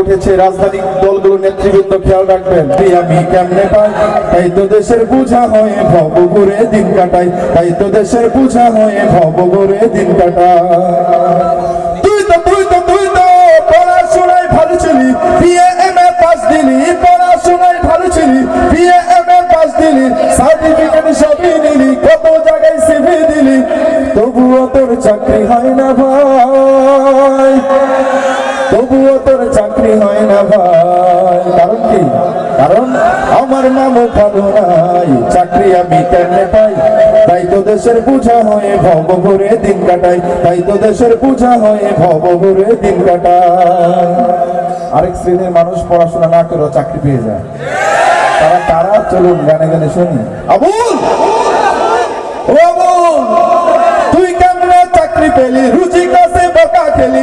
উঠেছে রাজধানী দলগুলো নেতৃবৃন্দ, খেয়াল রাখবেন। আমি কেমনে পাই? তাই তো দেশের বুঝা হয়ে, ভব ঘুরে দিন কাটাই। তাই তো দেশের বুঝা হয়ে, ভব ঘুরে দিন কাটাই। তুই তো তুই তো তুই তো পড়াশোনায় ভালো ছিলি। পাস দিলি, পড়াশোনায় ভালো ছিলি। পাস দিলি সার্টিফিকেট সবই নিলি, কত জায়গায় সিভি দিলি। তবুও তোর চাকরি হয় না ভাই। তবুও ভাই। কারণ কি? কারণ আমার নামও ভালো নাই, চাকরি আমি কেমনে পাই? তাই তো দেশের পূজা হয়ে, ভব ভরে দিন কাটাই। তাই তো দেশের পূজা হয়ে, ভব ভরে দিন কাটাই। আরেক শ্রেণির মানুষ পড়াশোনা না করেও চাকরি পেয়ে যায়। তারা তারা চলুন, গানে গানে শুনি। আবুল! তুই কেমনে চাকরি পেলি? রুচি কাছে বকা খেলি?